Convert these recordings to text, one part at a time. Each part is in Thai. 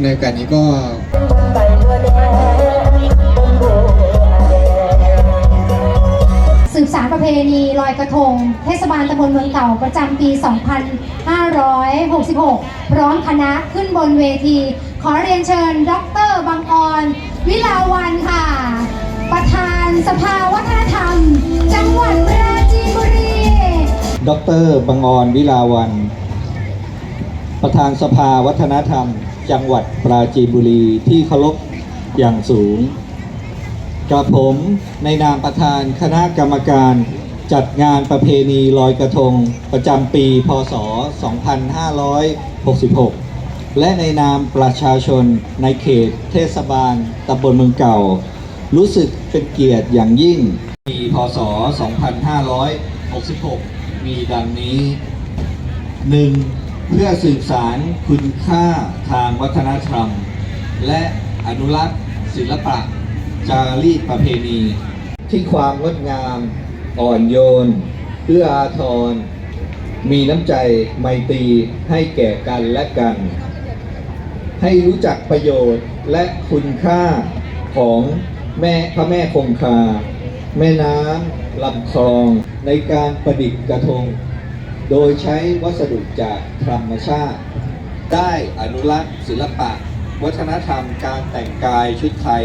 ในโอกาสนี้ก็สืบสารประเพณีลอยกระทง เทศบาลตำบลเมืองเก่าประจำปี 2566 พร้อมคณะขึ้นบนเวที ขอเรียนเชิญ ดรบังออนวิลาวันค่ะ ประธานสภาวัฒนธรรม จังหวัดปราจีนบุรี ดรบังออนวิลาวัน ประธานสภาวัฒนธรรม จังหวัดปราจีนบุรีที่เคารพอย่างสูงกระผมในนามประธานคณะกรรมการจัดงานประเพณีลอยกระทงประจำปี พศ 2566 และในนามประชาชนในเขตเทศบาลตำบลเมืองเก่า รู้สึกเป็นเกียรติอย่างยิ่ง ปี พศ 2566 มีดังนี้ 1. เพื่อสืบสารคุณค่าทางวัฒนธรรม และอนุรักษ์ศิลปะ จารีตประเพณี ที่ความงดงาม อ่อนโยนเอื้ออาทร มีน้ำใจไมตรีให้แก่กันและกัน ให้รู้จักประโยชน์และคุณค่าของแม่พระแม่คงคา แม่น้ำลำคลองในการประดิษฐ์กระทง โดยใช้วัสดุจากธรรมชาติ ได้อนุรักษ์ศิลปะ วัฒนธรรมการแต่งกายชุดไทย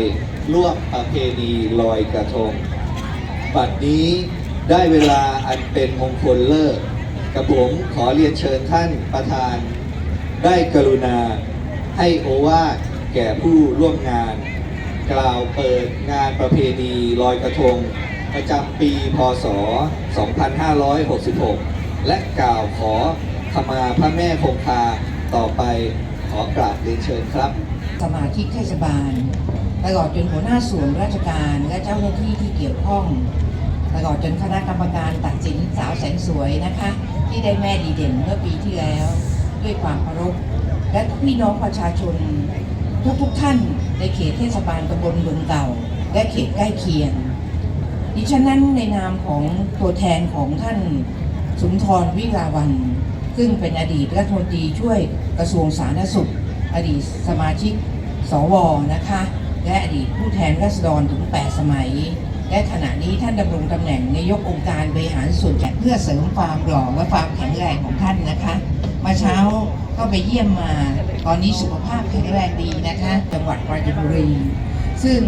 ร่วมประเพณีลอยกระทงบัดนี้ได้เวลาอันเป็นมงคลเลิกกระผมขอเรียนเชิญท่านประธาน ได้กรุณาให้โอวาทแก่ผู้ร่วมงาน กล่าวเปิดงานประเพณีลอยกระทง ประจำปีพศ 2566 และกล่าวขอขมาพระแม่คงคาต่อไปขอกราบเรียนเชิญครับ สมาชิกเทศบาล ตลอดจนหัวหน้าส่วนราชการและเจ้าหน้าที่ที่เกี่ยวข้อง ตลอดจนคณะกรรมการตัดสินสาวแสนสวยนะคะ ที่ได้แม่ดีเด่นเมื่อปีที่แล้ว ด้วยความเคารพและพี่น้องประชาชนทุกๆทท่านในเขตเทศบาลตำบลเมืองเก่า และเขตใกล้เคียง ดิฉันนั้นในนามของตัวแทนของท่าน สุนทรวิลาวัน ซึ่งเป็นอดีตรัฐมนตรีช่วยกระทรวงสาธารณสุข อดีตสมาชิกสวนะคะ และอดีตผู้แทนราษฎรถึง 8 สมัย และขณะนี้ท่านดำรงตำแหน่งนายกองค์การบริหารส่วนจัดเพื่อเสริมความหล่อและความแข็งแรงของท่านนะคะมาเช้าก็ไปเยี่ยมมา ตอนนี้สุขภาพแข็งแรงดีนะคะ จังหวัดปราจีนบุรี ซึ่ง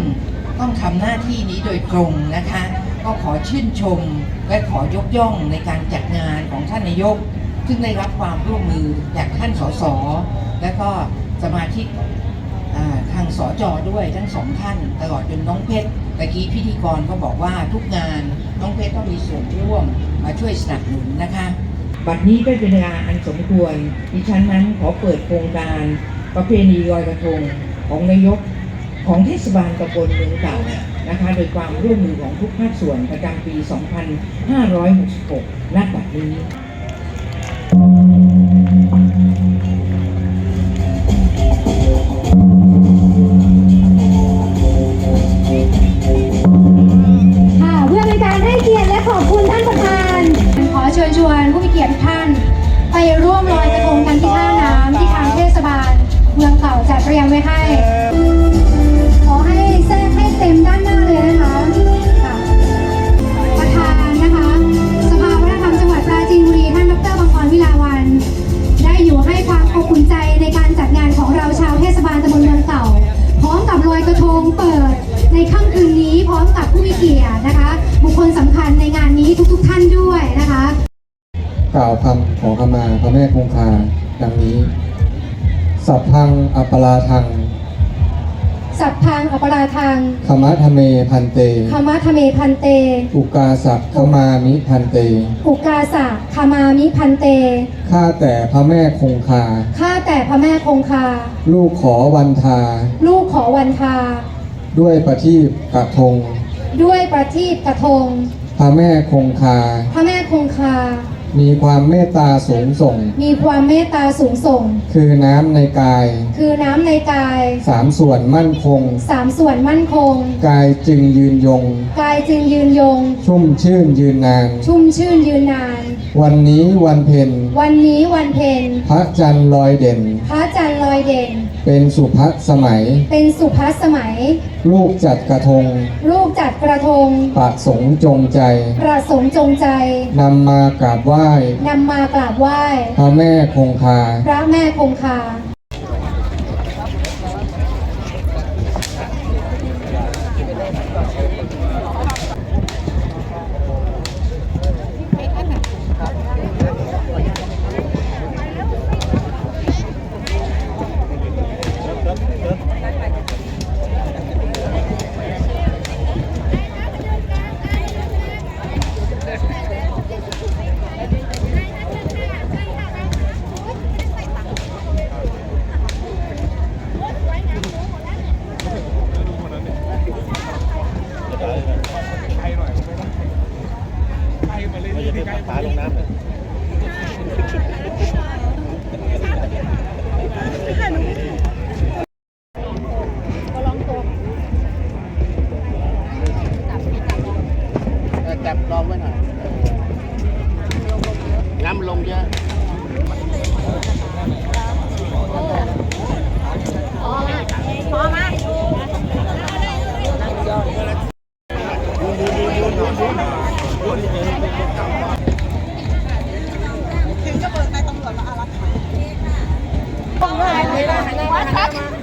ต้องทำหน้าที่นี้โดยตรงนะคะ ก็ขอชื่นชมและขอยกย่องในการจัดงานของท่านนายก ซึ่งได้รับความร่วมมือจากท่านสสและก็สมาชิกทางสอจอด้วยทั้งสองท่าน ตลอดจนน้องเพชรตะกี้พิธีกรก็บอกว่าทุกงานน้องเพชรต้องมีส่วนร่วมมาช่วยสนับสนุนนะคะ บัดนี้ได้เป็นเวลาอันสมควรดิฉันนั้นขอเปิดโครงการประเพณีลอยกระทงของนายกของเทศบาลตำบลเมืองเก่า นะคะโดยความร่วมมือของทุกภาคส่วนประจำปี 2566ณบัดนี้ ในค่ำคืนนี้พร้อมกับผู้มีเกียรตินะคะ บุคคลสำคัญในงานนี้ทุกๆท่านด้วยนะคะกล่าวคำขอขมาพระแม่คงคาดังนี้ สัพพังอัปปลาทังสัพพังอปราทังขมะทะเมพันเตคามะทะเมพันเต อุกาสัพขมามิพันเต อุกาสะคามามิพันเต ข้าแต่พระแม่คงคา ข้าแต่พระแม่คงคา ลูกขอวันทา ลูกขอวันทา ด้วยประทีปกระทง ด้วยประทีปกระทง พระแม่คงคา พระแม่คงคา มีความเมตตาสูงส่ง มีความเมตตาสูงส่ง คือน้ำในกาย คือน้ำในกาย สามส่วนมั่นคง สามส่วนมั่นคง กายจึงยืนยง กายจึงยืนยง ชุ่มชื่นยืนนาน ชุ่มชื่นยืนนาน วันนี้วันเพ็ญวันนี้วันเพ็ญพระจันทร์ลอยเด่น พระจันทร์ลอยเด่น เป็นสุภสมัย เป็นสุภาพสมัย ลูกจัดกระทง ลูกจัดกระทง ประสงค์จงใจ ประสงค์จงใจ นำมากราบไหว้ นำมากราบไหว้ พระแม่คงคา พระแม่คงคา น้ำลงเยอะว่าชัด